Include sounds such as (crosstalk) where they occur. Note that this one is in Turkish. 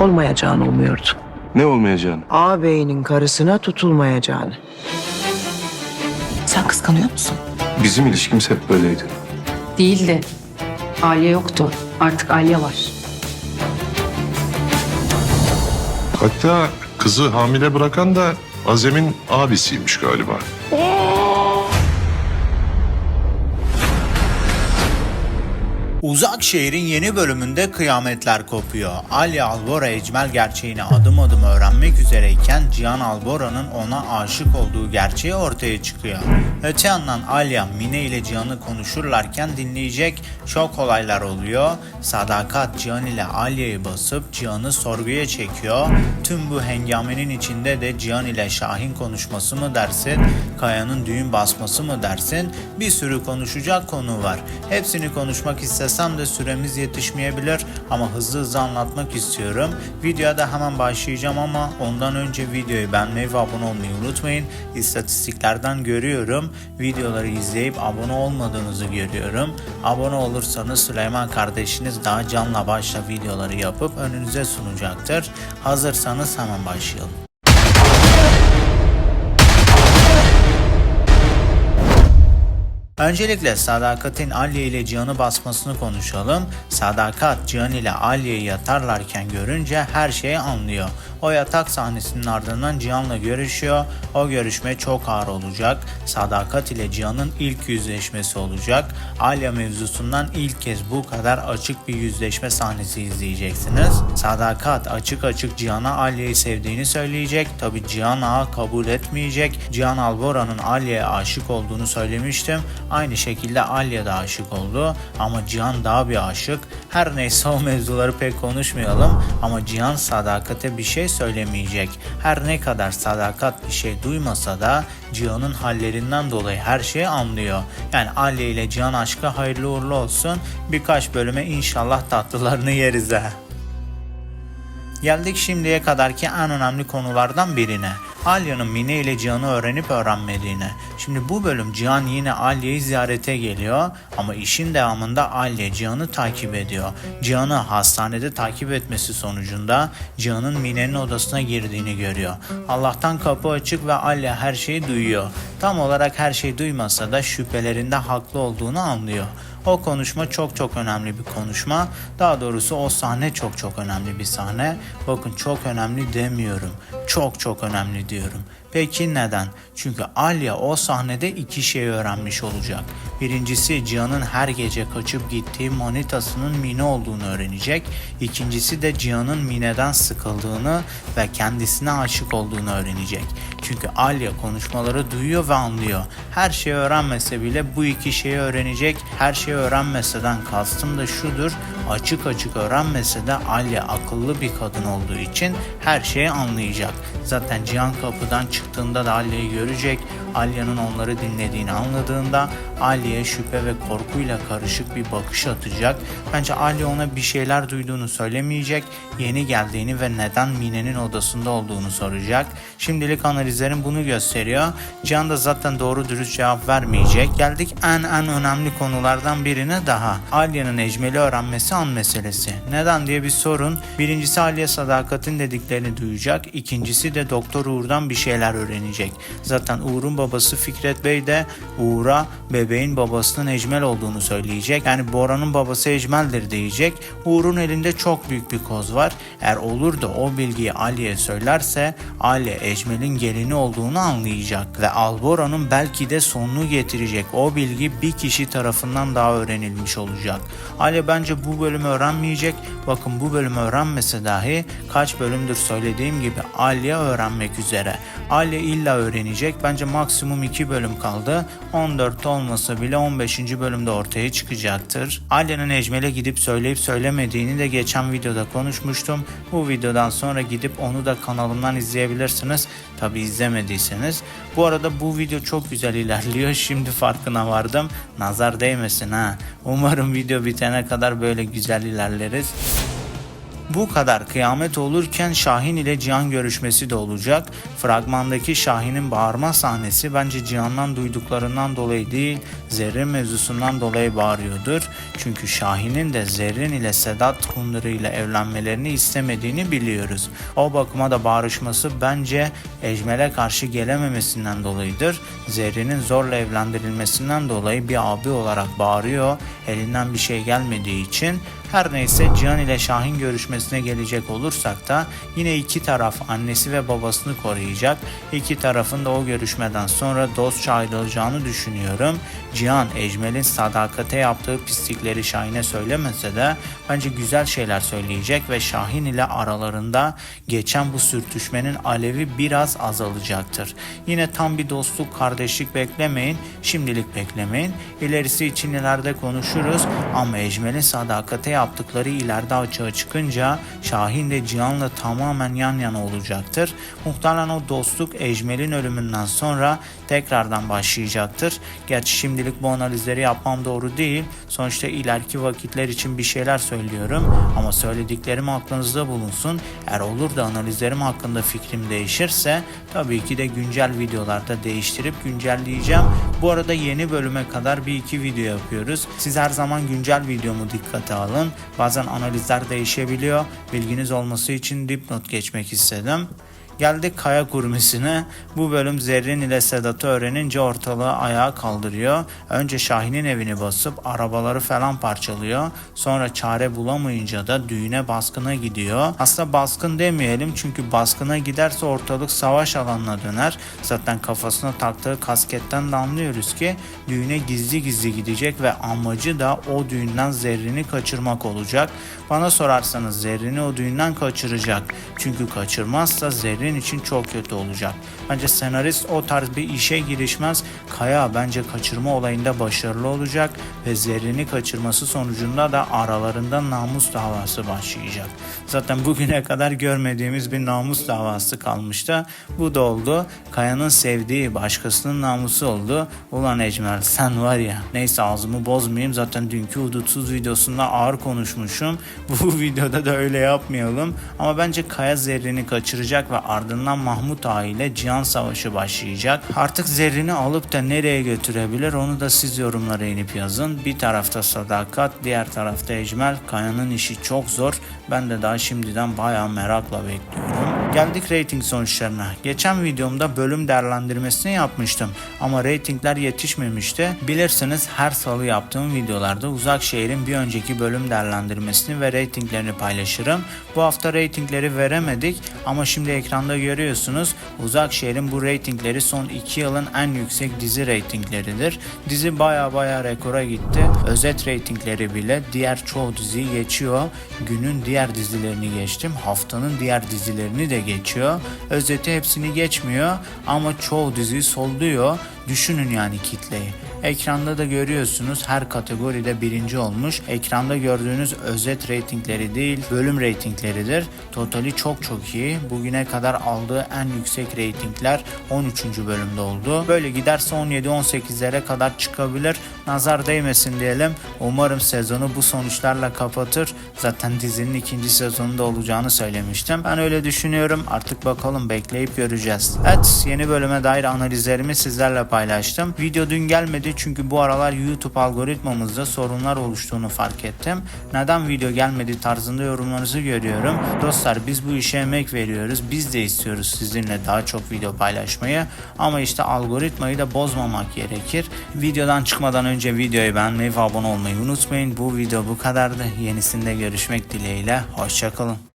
Olmayacağını umuyordu. Ne olmayacağını? Ağabeyinin karısına tutulmayacağını. Sen kıskanıyor musun? Bizim ilişkimiz hep böyleydi. Değildi. Aliye yoktu. Artık Aliye var. Hatta kızı hamile bırakan da Azem'in abisiymiş galiba. Uzak Şehir'in yeni bölümünde kıyametler kopuyor. Ali Albora Ecmel gerçeğini adım adım öğrenmek üzereyken Cihan Albora'nın ona aşık olduğu gerçeği ortaya çıkıyor. Öte yandan Alya Mine ile Cihan'ı konuşurlarken dinleyecek çok olaylar oluyor. Sadakat Cihan ile Alya'yı basıp Cihan'ı sorguya çekiyor. Tüm bu hengamenin içinde de Cihan ile Şahin konuşması mı dersin, Kaya'nın düğün basması mı dersin bir sürü konuşacak konu var. Hepsini konuşmak istesem de süremiz yetişmeyebilir ama hızlı hızlı anlatmak istiyorum. Videoya da hemen başlayacağım ama ondan önce videoyu beğenmeyi ve abone olmayı unutmayın. İstatistiklerden görüyorum. Videoları izleyip abone olmadığınızı görüyorum. Abone olursanız Süleyman kardeşiniz daha canla başla videoları yapıp önünüze sunacaktır. Hazırsanız hemen başlayalım. Öncelikle Sadakat'in Alya ile Cihan'ı basmasını konuşalım. Sadakat Cihan ile Alya'yı yatarlarken görünce her şeyi anlıyor. O yatak sahnesinin ardından Cihan'la görüşüyor. O görüşme çok ağır olacak. Sadakat ile Cihan'ın ilk yüzleşmesi olacak. Alya mevzusundan ilk kez bu kadar açık bir yüzleşme sahnesi izleyeceksiniz. Sadakat açık açık Cihan'a Alya'yı sevdiğini söyleyecek. Tabi Cihan Ağa kabul etmeyecek. Cihan Albora'nın Alya'ya aşık olduğunu söylemiştim. Aynı şekilde Alya da aşık oldu ama Cihan daha bir aşık. Her neyse o mevzuları pek konuşmayalım ama Cihan sadakate bir şey söylemeyecek. Her ne kadar sadakat bir şey duymasa da Cihan'ın hallerinden dolayı her şeyi anlıyor. Yani Alya ile Cihan aşkı hayırlı uğurlu olsun. Birkaç bölüme inşallah tatlılarını yeriz ha. Geldik şimdiye kadarki en önemli konulardan birine. Alya'nın Mine ile Cihan'ı öğrenip öğrenmediğine. Şimdi bu bölüm Cihan yine Alya'yı ziyarete geliyor ama işin devamında Alya Cihan'ı takip ediyor. Cihan'ı hastanede takip etmesi sonucunda Cihan'ın Mine'nin odasına girdiğini görüyor. Allah'tan kapı açık ve Alya her şeyi duyuyor. Tam olarak her şeyi duymasa da şüphelerinde haklı olduğunu anlıyor. O konuşma çok çok önemli bir konuşma. Daha doğrusu o sahne çok çok önemli bir sahne. Bakın çok önemli demiyorum. Çok çok önemli diyorum. Peki neden? Çünkü Alya o sahnede iki şey öğrenmiş olacak. Birincisi Cihan'ın her gece kaçıp gittiği manitasının Mine olduğunu öğrenecek. İkincisi de Cihan'ın Mine'den sıkıldığını ve kendisine aşık olduğunu öğrenecek. Çünkü Alya konuşmaları duyuyor ve anlıyor. Her şeyi öğrenmese bile bu iki şeyi öğrenecek. Her şeyi öğrenmeseden kastım da şudur. Açık açık öğrenmese de Alya akıllı bir kadın olduğu için her şeyi anlayacak. Zaten Cihan kapıdan çıktığında da Alya'yı görecek. Alya'nın onları dinlediğini anladığında Alya'ya şüphe ve korkuyla karışık bir bakış atacak. Bence Alya ona bir şeyler duyduğunu söylemeyecek. Yeni geldiğini ve neden Mine'nin odasında olduğunu soracak. Şimdilik analizlerim bunu gösteriyor. Cihan da zaten doğru dürüst cevap vermeyecek. Geldik en en önemli konulardan birine daha. Alya'nın Ecmel'i öğrenmesi an meselesi. Neden diye bir sorun. Birincisi Alya sadakatin dediklerini duyacak. İkincisi de Doktor Uğur'dan bir şeyler öğrenecek. Zaten Uğur'un babası Fikret Bey de Uğur'a bebeğin babasının Ecmel olduğunu söyleyecek. Yani Bora'nın babası Ecmel'dir diyecek. Uğur'un elinde çok büyük bir koz var. Eğer olur da o bilgiyi Ali'ye söylerse Ali Ecmel'in gelini olduğunu anlayacak ve Albora'nın belki de sonunu getirecek. O bilgi bir kişi tarafından daha öğrenilmiş olacak. Ali bence bu bölümü öğrenmeyecek. Bakın bu bölümü öğrenmese dahi kaç bölümdür söylediğim gibi Alya öğrenmek üzere. Alya illa öğrenecek. Bence maksimum 2 bölüm kaldı. 14 olmasa bile 15. bölümde ortaya çıkacaktır. Alya'nın Ecmel'e gidip söyleyip söylemediğini de geçen videoda konuşmuştum. Bu videodan sonra gidip onu da kanalımdan izleyebilirsiniz. Tabi izlemediyseniz. Bu arada bu video çok güzel ilerliyor. (laughs) Şimdi farkına vardım. Nazar değmesin ha. Umarım video bitene kadar böyle güzel güzel ilerleriz. Bu kadar kıyamet olurken Şahin ile Cihan görüşmesi de olacak. Fragmandaki Şahin'in bağırma sahnesi bence Cihan'dan duyduklarından dolayı değil, Zerrin mevzusundan dolayı bağırıyordur. Çünkü Şahin'in de Zerrin ile Sedat Kunduru ile evlenmelerini istemediğini biliyoruz. O bakıma da bağırışması bence Ecmel'e karşı gelememesinden dolayıdır. Zerrin'in zorla evlendirilmesinden dolayı bir abi olarak bağırıyor. Elinden bir şey gelmediği için her neyse Cihan ile Şahin görüşmesine gelecek olursak da yine iki taraf annesi ve babasını koruyacak. İki tarafın da o görüşmeden sonra dostça ayrılacağını düşünüyorum. Cihan Ecmel'in sadakate yaptığı pislikleri Şahin'e söylemese de bence güzel şeyler söyleyecek ve Şahin ile aralarında geçen bu sürtüşmenin alevi biraz azalacaktır. Yine tam bir dostluk, kardeşlik beklemeyin. Şimdilik beklemeyin. İlerisi için ileride konuşuruz ama Ecmel'in sadakate yaptıkları ileride açığa çıkınca Şahin de Cihan'la tamamen yan yana olacaktır. Muhtemelen o dostluk Ecmel'in ölümünden sonra tekrardan başlayacaktır. Gerçi şimdilik bu analizleri yapmam doğru değil. Sonuçta ileriki vakitler için bir şeyler söylüyorum ama söylediklerim aklınızda bulunsun. Eğer olur da analizlerim hakkında fikrim değişirse tabii ki de güncel videolarda değiştirip güncelleyeceğim. Bu arada yeni bölüme kadar bir iki video yapıyoruz. Siz her zaman güncel videomu dikkate alın. Bazen analizler değişebiliyor. Bilginiz olması için dipnot geçmek istedim. Geldik kaya kurmisine. Bu bölüm Zerrin ile Sedat'ı öğrenince ortalığı ayağa kaldırıyor. Önce Şahin'in evini basıp arabaları falan parçalıyor. Sonra çare bulamayınca da düğüne baskına gidiyor. Aslında baskın demeyelim çünkü baskına giderse ortalık savaş alanına döner. Zaten kafasına taktığı kasketten de anlıyoruz ki düğüne gizli gizli gidecek ve amacı da o düğünden Zerrin'i kaçırmak olacak. Bana sorarsanız Zerrin'i o düğünden kaçıracak. Çünkü kaçırmazsa Zerrin için çok kötü olacak. Bence senarist o tarz bir işe girişmez. Kaya bence kaçırma olayında başarılı olacak ve Zerrin'i kaçırması sonucunda da aralarında namus davası başlayacak. Zaten bugüne kadar görmediğimiz bir namus davası kalmıştı. Bu da oldu. Kaya'nın sevdiği başkasının namusu oldu. Ulan Ecmel sen var ya. Neyse ağzımı bozmayayım. Zaten dünkü hudutsuz videosunda ağır konuşmuşum. (laughs) Bu videoda da öyle yapmayalım. Ama bence Kaya Zerrin'i kaçıracak ve ardından Mahmut Ağa ile Cihan Savaşı başlayacak. Artık Zerrin'i alıp da nereye götürebilir onu da siz yorumlara inip yazın. Bir tarafta Sadakat, diğer tarafta Ecmel. Kaya'nın işi çok zor. Ben de daha şimdiden bayağı merakla bekliyorum. Geldik rating sonuçlarına. Geçen videomda bölüm değerlendirmesini yapmıştım ama ratingler yetişmemişti. Bilirsiniz her salı yaptığım videolarda Uzak Şehir'in bir önceki bölüm değerlendirmesini ve ratinglerini paylaşırım. Bu hafta ratingleri veremedik ama şimdi ekranda görüyorsunuz Uzak Şehir'in bu ratingleri son 2 yılın en yüksek dizi ratingleridir. Dizi baya baya rekora gitti. Özet ratingleri bile diğer çoğu diziyi geçiyor. Günün diğer dizilerini geçtim. Haftanın diğer dizilerini de geçiyor. Özeti hepsini geçmiyor ama çoğu diziyi solluyor. Düşünün yani kitleyi. Ekranda da görüyorsunuz her kategoride birinci olmuş. Ekranda gördüğünüz özet reytingleri değil bölüm reytingleridir. Totali çok çok iyi. Bugüne kadar aldığı en yüksek reytingler 13. bölümde oldu. Böyle giderse 17-18'lere kadar çıkabilir. Nazar değmesin diyelim. Umarım sezonu bu sonuçlarla kapatır. Zaten dizinin ikinci sezonunda olacağını söylemiştim. Ben öyle düşünüyorum. Artık bakalım bekleyip göreceğiz. Evet yeni bölüme dair analizlerimi sizlerle paylaştım. Video dün gelmedi çünkü bu aralar YouTube algoritmamızda sorunlar oluştuğunu fark ettim. Neden video gelmedi tarzında yorumlarınızı görüyorum. Dostlar biz bu işe emek veriyoruz. Biz de istiyoruz sizinle daha çok video paylaşmayı. Ama işte algoritmayı da bozmamak gerekir. Videodan çıkmadan önce videoyu beğenmeyi ve abone olmayı unutmayın. Bu video bu kadardı. Yenisinde görüşmek dileğiyle. Hoşçakalın.